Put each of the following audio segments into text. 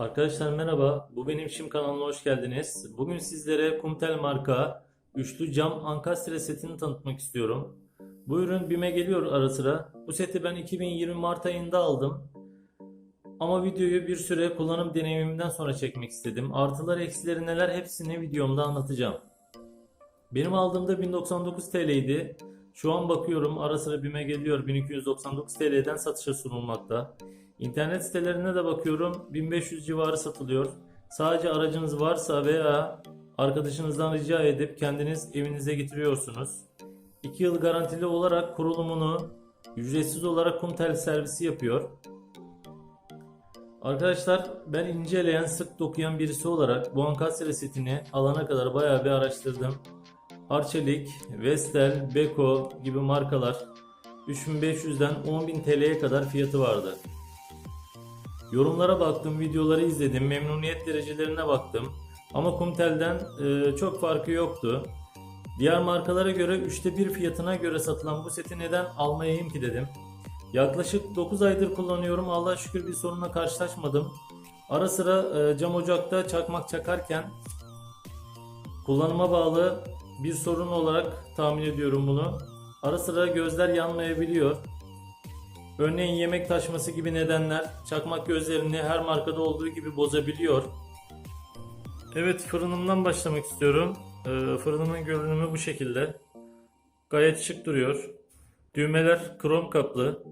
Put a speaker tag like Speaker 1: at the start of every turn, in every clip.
Speaker 1: Arkadaşlar merhaba. Bu benim işim kanalına hoş geldiniz. Bugün sizlere Kumtel marka üçlü cam ankastre setini tanıtmak istiyorum. Bu ürün BİM'e geliyor ara sıra. Bu seti ben 2020 Mart ayında aldım. Ama videoyu bir süre kullanım deneyimimden sonra çekmek istedim. Artılar eksileri neler hepsini videomda anlatacağım. Benim aldığımda 1099 TL'ydi. Şu an bakıyorum ara sıra BİM'e geliyor 1299 TL'den satışa sunulmakta. İnternet sitelerine de bakıyorum 1500 civarı satılıyor. Sadece aracınız varsa veya arkadaşınızdan rica edip kendiniz evinize getiriyorsunuz. 2 yıl garantili olarak kurulumunu ücretsiz olarak Kumtel servisi yapıyor. Arkadaşlar ben inceleyen sık dokuyan birisi olarak bu ankastre setini alana kadar bayağı bir araştırdım. Arçelik, Vestel, Beko gibi markalar 3500'den 10.000 TL'ye kadar fiyatı vardı. Yorumlara baktım, videoları izledim, memnuniyet derecelerine baktım. Ama Kumtel'den e, çok farkı yoktu. Diğer markalara göre üçte bir fiyatına göre satılan bu seti neden almayayım ki dedim. Yaklaşık 9 aydır kullanıyorum. Allah'a şükür bir sorunla karşılaşmadım. Ara sıra e, cam ocakta çakmak çakarken kullanıma bağlı bir sorun olarak tahmin ediyorum bunu. Ara sıra gözler yanmayabiliyor. Örneğin yemek taşması gibi nedenler çakmak gözlerini her markada olduğu gibi bozabiliyor. Evet fırınımdan başlamak istiyorum. Ee, fırınımın görünümü bu şekilde. Gayet şık duruyor. Düğmeler krom kaplı.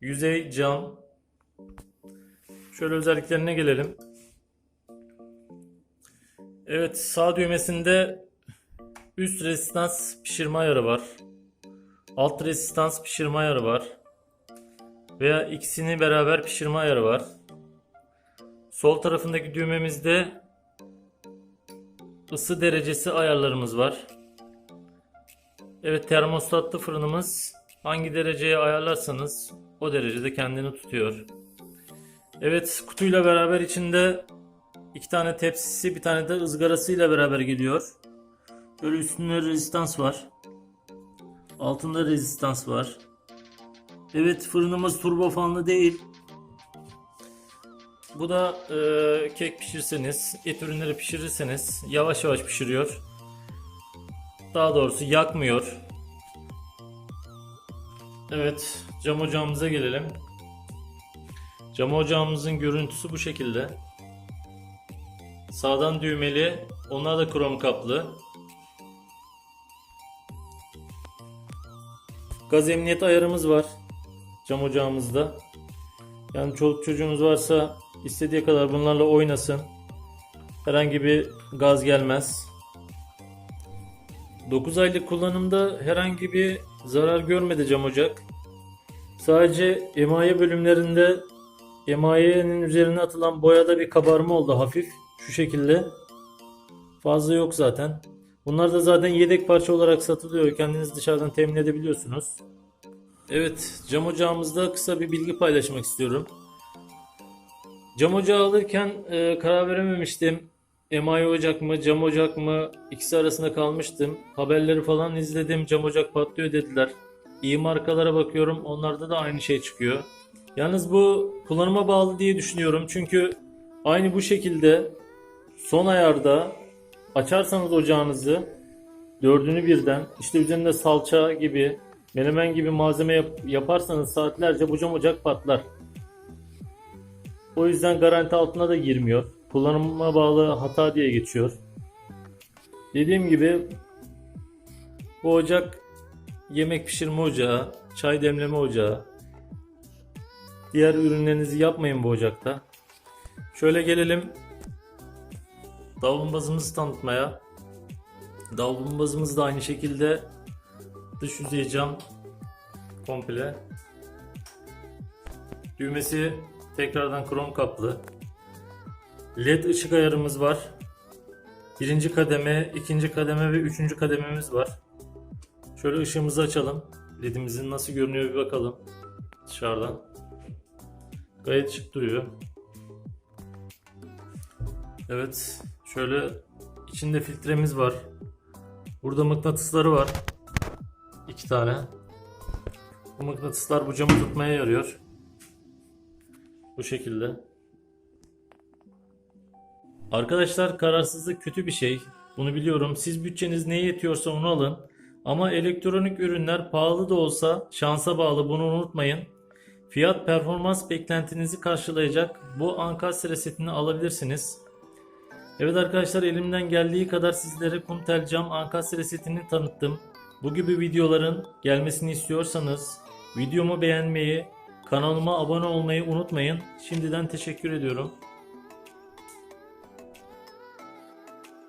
Speaker 1: Yüzey cam. Şöyle özelliklerine gelelim. Evet sağ düğmesinde üst rezistans pişirme ayarı var. Alt rezistans pişirme ayarı var. Veya ikisini beraber pişirme ayarı var. Sol tarafındaki düğmemizde ısı derecesi ayarlarımız var. Evet termostatlı fırınımız hangi dereceye ayarlarsanız o derecede kendini tutuyor. Evet kutuyla beraber içinde iki tane tepsisi bir tane de ızgarasıyla beraber geliyor. Böyle üstünde rezistans var. Altında rezistans var. Evet fırınımız turbo fanlı değil. Bu da e, kek pişirseniz, et ürünleri pişirirseniz yavaş yavaş pişiriyor. Daha doğrusu yakmıyor. Evet cam ocağımıza gelelim. Cam ocağımızın görüntüsü bu şekilde. Sağdan düğmeli, onlar da krom kaplı. Gaz emniyet ayarımız var cam ocağımızda. Yani çoluk çocuğunuz varsa istediği kadar bunlarla oynasın. Herhangi bir gaz gelmez. 9 aylık kullanımda herhangi bir zarar görmedi cam ocak. Sadece emaye bölümlerinde emayenin üzerine atılan boyada bir kabarma oldu hafif. Şu şekilde. Fazla yok zaten. Bunlar da zaten yedek parça olarak satılıyor. Kendiniz dışarıdan temin edebiliyorsunuz. Evet, cam ocağımızda kısa bir bilgi paylaşmak istiyorum. Cam ocağı alırken e, karar verememiştim. Emaye ocak mı, cam ocak mı ikisi arasında kalmıştım. Haberleri falan izledim. Cam ocak patlıyor dediler. İyi markalara bakıyorum. Onlarda da aynı şey çıkıyor. Yalnız bu kullanıma bağlı diye düşünüyorum. Çünkü aynı bu şekilde son ayarda açarsanız ocağınızı dördünü birden işte üzerinde salça gibi menemen gibi malzeme yap- yaparsanız saatlerce bu cam ocak patlar. O yüzden garanti altına da girmiyor. Kullanıma bağlı hata diye geçiyor. Dediğim gibi bu ocak yemek pişirme ocağı, çay demleme ocağı. Diğer ürünlerinizi yapmayın bu ocakta. Şöyle gelelim davlumbazımızı tanıtmaya. Davlumbazımız da aynı şekilde dış yüzey cam komple. Düğmesi tekrardan krom kaplı. LED ışık ayarımız var. Birinci kademe, ikinci kademe ve üçüncü kadememiz var. Şöyle ışığımızı açalım. LED'imizin nasıl görünüyor bir bakalım dışarıdan. Gayet şık duruyor. Evet, şöyle içinde filtremiz var. Burada mıknatısları var. İki tane. Bu mıknatıslar bu camı tutmaya yarıyor. Bu şekilde. Arkadaşlar kararsızlık kötü bir şey. Bunu biliyorum. Siz bütçeniz neye yetiyorsa onu alın. Ama elektronik ürünler pahalı da olsa şansa bağlı bunu unutmayın. Fiyat performans beklentinizi karşılayacak bu Ankastre setini alabilirsiniz. Evet arkadaşlar elimden geldiği kadar sizlere Kumtel Cam Ankastre setini tanıttım. Bu gibi videoların gelmesini istiyorsanız videomu beğenmeyi, kanalıma abone olmayı unutmayın. Şimdiden teşekkür ediyorum.